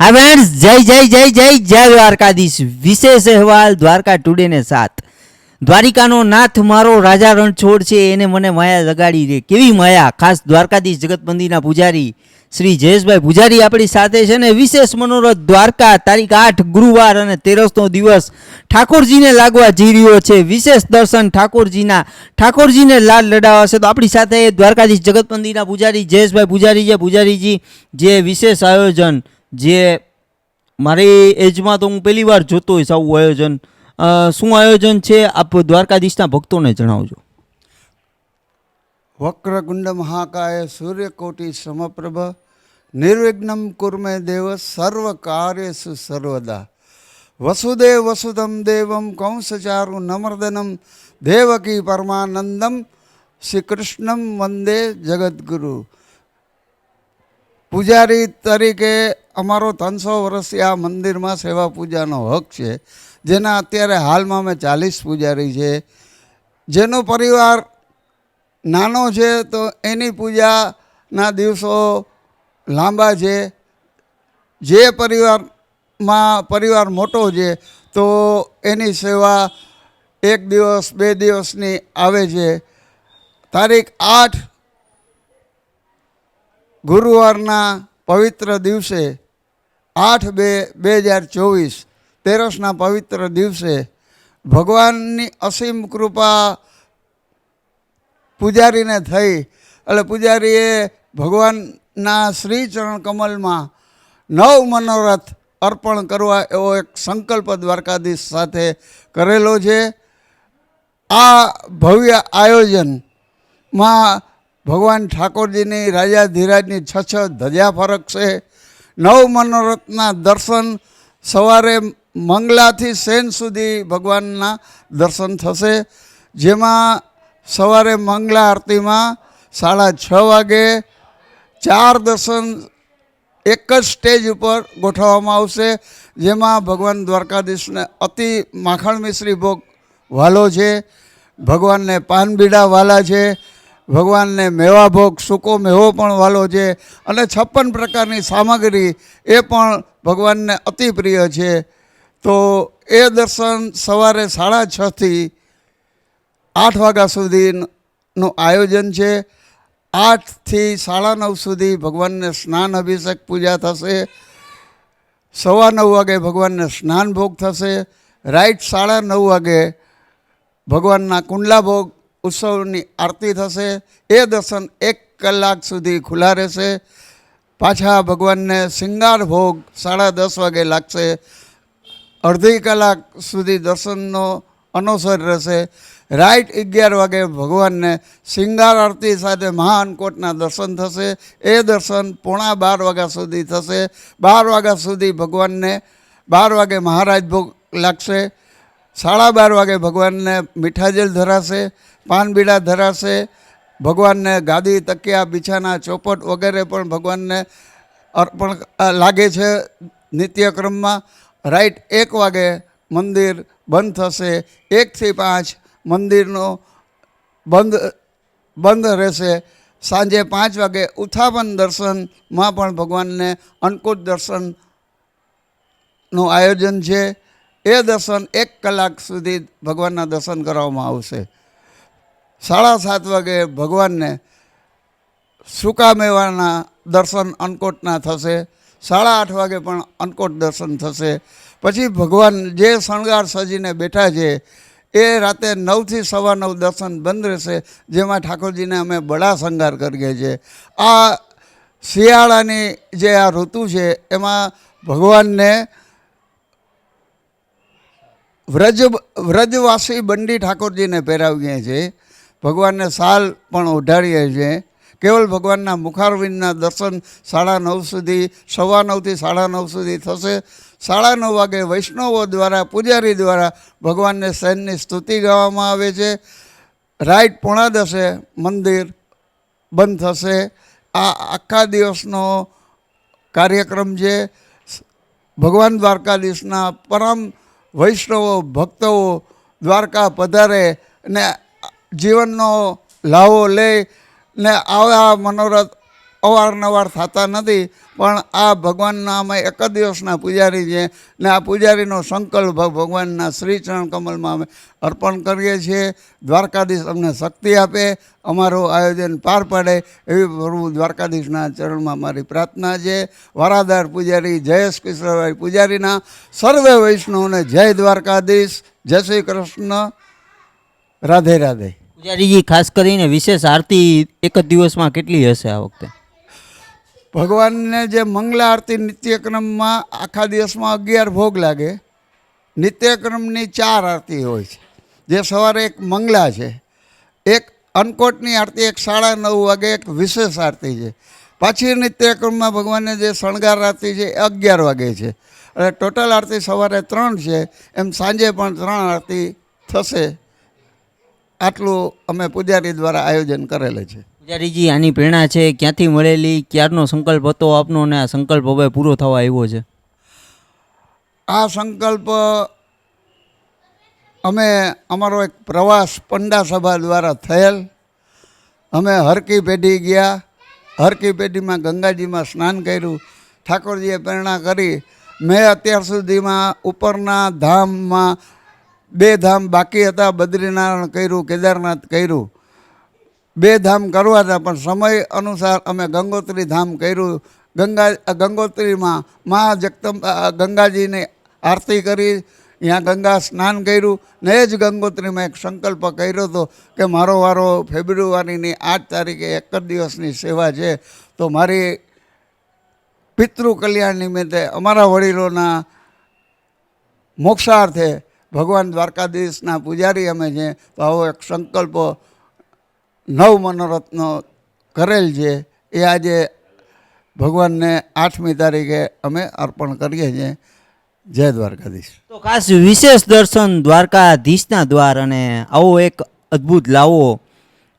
હા ફ્રેન્ડ્સ જય જય જય જય જય દ્વારકાધીશ. વિશેષ અહેવાલ દ્વારકા ટુડેને સાથ. દ્વારિકાનો નાથ મારો રાજા રણછોડ છે, એને મને માયા લગાડી રે કેવી માયા? ખાસ દ્વારકાધીશ જગત મંદિરના પૂજારી શ્રી જયેશભાઈ પૂજારી આપણી સાથે છે ને વિશેષ મનોરથ દ્વારકા, તારીખ આઠ, ગુરુવાર અને તેરસનો દિવસ. ઠાકોરજીને લાગવા જઈ રહ્યો છે. વિશેષ દર્શન ઠાકોરજીના. ઠાકોરજીને લાલ લડાવાશે તો આપણી સાથે દ્વારકાધીશ જગત મંદિરના પૂજારી જયેશભાઈ પૂજારી છે. પૂજારીજી, જે વિશેષ આયોજન જે મારી એજમાં તો હું પહેલી વાર જોતો હોઈશ આવું આયોજન. શું આયોજન છે આપ દ્વારકાધીશના ભક્તોને જણાવજો. વક્રકુંડ મહાકાય સૂર્યકોટી સમપ્રભ, નિર્વિઘ્નમ કુર્મે દેવ સર્વ કાર્યસુ સર્વદા. વસુદેવ વસુધમ દેવમ કંસચારુ નમર્દનમ, દેવકી પરમાનંદમ શ્રી કૃષ્ણમ વંદે જગદગુરુ. પૂજારી તરીકે અમારો ત્રણસો વર્ષથી આ મંદિરમાં સેવા પૂજાનો હક છે. જેના અત્યારે હાલમાં અમે ચાલીસ પૂજારી છે. જેનો પરિવાર નાનો છે તો એની પૂજાના દિવસો લાંબા છે. જે પરિવારમાં પરિવાર મોટો છે તો એની સેવા એક દિવસ, બે દિવસની આવે છે. તારીખ આઠ ગુરુવારના પવિત્ર દિવસે આઠ બે બે હજાર ચોવીસ, તેરસના પવિત્ર દિવસે ભગવાનની અસીમ કૃપા પૂજારીને થઈ. એટલે પૂજારીએ ભગવાનના શ્રી ચરણ કમલમાં નવ મનોરથ અર્પણ કરવા એવો એક સંકલ્પ દ્વારકાધીશ સાથે કરેલો છે. આ ભવ્ય આયોજનમાં ભગવાન ઠાકોરજીની, રાજા ધીરાજની છ છ ધજા ફરક નવ મનોરથના દર્શન સવારે મંગલાથી સેન સુધી ભગવાનના દર્શન થશે. જેમાં સવારે મંગલા આરતીમાં સાડા છ વાગે ચાર દર્શન એક જ સ્ટેજ ઉપર ગોઠવવામાં આવશે. જેમાં ભગવાન દ્વારકાધીશને અતિ માખણ મિશ્રી ભોગ વાલો છે. ભગવાનને પાનબીડા વાલા છે. ભગવાનને મેવા ભોગ, સૂકો મેવો પણ વાલો છે અને છપ્પન પ્રકારની સામગ્રી એ પણ ભગવાનને અતિ પ્રિય છે. તો એ દર્શન સવારે સાડા છથી આઠ વાગ્યા સુધીનું આયોજન છે. આઠથી સાડા નવ સુધી ભગવાનને સ્નાન અભિષેક પૂજા થશે. સવા નવ વાગે ભગવાનને સ્નાન ભોગ થશે. રાઈટ સાડા નવ વાગે ભગવાનના કુંડલા ભોગ ઉત્સવની આરતી થશે. એ દર્શન એક કલાક સુધી ખુલ્લા રહેશે. પાછા ભગવાનને શિંગાર ભોગ સાડા દસ વાગે લાગશે. અડધી કલાક સુધી દર્શનનો અનુસર રહેશે. રાઈટ અગિયાર વાગે ભગવાનને શિંગાર આરતી સાથે મહાઅન્નકોટના દર્શન થશે. એ દર્શન પોણા બાર વાગ્યા સુધી થશે. બાર વાગ્યા સુધી ભગવાનને બાર વાગે મહારાજ ભોગ લાગશે. સાડા બાર વાગે ભગવાનને મીઠાજલ ધરાશે. પાનબીડા ધરાશે. ભગવાનને ગાદી, તકિયા, બિછાના, ચોપટ વગેરે પણ ભગવાનને અર્પણ લાગે છે નિત્યક્રમમાં. રાઈટ એક વાગે મંદિર બંધ થશે. એકથી પાંચ મંદિરનો બંધ બંધ રહેશે. સાંજે પાંચ વાગે ઉત્થાપન દર્શનમાં પણ ભગવાનને અન્નકૂટ દર્શનનું આયોજન છે. એ દર્શન એક કલાક સુધી ભગવાનના દર્શન કરવામાં આવશે. સાડા સાત વાગે ભગવાનને સુકામેવાના દર્શન અન્નકોટના થશે. સાડા આઠ વાગે પણ અન્નકોટ દર્શન થશે. પછી ભગવાન જે શણગાર સજીને બેઠા છે, એ રાતે નવથી સવા નવ દર્શન બંધ રહેશે, જેમાં ઠાકોરજીને અમે બડા શણગાર કરીએ છીએ. આ શિયાળાની જે આ ઋતુ છે, એમાં ભગવાનને વ્રજ, વ્રજવાસી બંડી ઠાકોરજીને પહેરાવીએ છીએ. ભગવાનને સાલ પણ ઓઢાડીએ છીએ. કેવલ ભગવાનના મુખારવિંદના દર્શન સાડા નવ સુધી, સવા નવથી સાડા નવ સુધી થશે. સાડા નવ વાગે વૈષ્ણવો દ્વારા, પૂજારી દ્વારા ભગવાનને સૈનની સ્તુતિ ગાવામાં આવે છે. રાઈટ પોણા દસે મંદિર બંધ થશે. આ આખા દિવસનો કાર્યક્રમ છે. ભગવાન દ્વારકાધીશના પરમ વૈષ્ણવો ભક્તો દ્વારકા પધારે ને જીવનનો લાવો લે ને આવા મનોરથ અવારનવાર થતા નથી, પણ આ ભગવાનના અમે એક જ દિવસના પૂજારી છે ને આ પૂજારીનો સંકલ્પ ભગવાનના શ્રીચરણ કમલમાં અમે અર્પણ કરીએ છીએ. દ્વારકાધીશ અમને શક્તિ આપે, અમારું આયોજન પાર પાડે એવી પ્રભુ દ્વારકાધીશના ચરણમાં મારી પ્રાર્થના છે. વારાદાર પૂજારી જયેશ કિશોરભાઈ પૂજારીના સર્વે વૈષ્ણવને જય દ્વારકાધીશ. જય શ્રી કૃષ્ણ. રાધે રાધે. પૂજારીજી ખાસ કરીને વિશેષ આરતી એક જ દિવસમાં કેટલી હશે આ વખતે? ભગવાનને જે મંગલા આરતી નિત્યક્રમમાં આખા દિવસમાં અગિયાર ભોગ લાગે નિત્યક્રમની ચાર આરતી હોય છે. જે સવારે એક મંગલા છે એક અન્નકોટની આરતી એક સાડા નવ વાગે એક વિશેષ આરતી છે. પાછી નિત્યક્રમમાં ભગવાનને જે શણગાર આરતી છે એ અગિયાર વાગે છે. અને ટોટલ આરતી સવારે ત્રણ છે એમ સાંજે પણ ત્રણ આરતી થશે. આટલું અમે પૂજારી દ્વારા આયોજન કરેલું છે. પૂજારીજી આની પ્રેરણા છે? ક્યાંથી મળેલી? ક્યારનો સંકલ્પ હતો આપનો અને આ સંકલ્પ હવે પૂરો થવા આવ્યો છે? આ સંકલ્પ અમે અમારો એક પ્રવાસ પંડા સભા દ્વારા થયેલ. અમે હરકી પેઢી ગયા. હરકી પેઢીમાં ગંગાજીમાં સ્નાન કર્યું. ઠાકોરજીએ પ્રેરણા કરી. મેં અત્યાર સુધીમાં ઉપરના ધામમાં બે ધામ બાકી હતા, બદ્રીનારાયણ કર્યું, કેદારનાથ કર્યું. બે ધામ કરવા હતા, પણ સમય અનુસાર અમે ગંગોત્રી ધામ કર્યું. ગંગા ગંગોત્રીમાં મા જગદંબા ગંગાજીની આરતી કરી, ત્યાં ગંગા સ્નાન કર્યું. ને જ ગંગોત્રીમાં એક સંકલ્પ કર્યો હતો કે મારો વારો ફેબ્રુઆરીની આઠ તારીખે એક જ દિવસની સેવા છે. તો મારી પિતૃ કલ્યાણ નિમિત્તે અમારા વડીલોના મોક્ષાર્થે ભગવાન દ્વારકાધીશના પૂજારી અમે છીએ, તો આવો એક સંકલ્પ, નવ મનોરથનો કરેલ છે, એ આજે ભગવાનને આઠમી તારીખે અમે અર્પણ કરીએ છીએ. જય દ્વારકાધીશ. તો ખાસ વિશેષ દર્શન દ્વારકાધીશના દ્વાર અને આવો એક અદ્ભુત લાવો,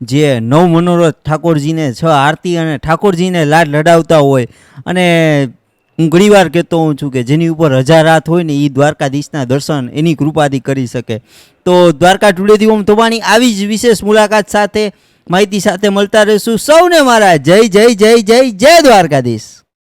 જે નવ મનોરથ ઠાકોરજીને છ આરતી અને ઠાકોરજીને લાડ લડાવતા હોય. અને હું ઘણીવાર કહેતો હોઉં છું કે જેની ઉપર હજાર રાત હોય ને એ દ્વારકાધીશના દર્શન એની કૃપાથી કરી શકે. તો દ્વારકા ટુડેથી ઓમ ધોબાણી આવી જ વિશેષ મુલાકાત સાથે માહિતી સાથે મળતા રહીશું. સૌને મારા જય જય જય જય જય દ્વારકાધીશ.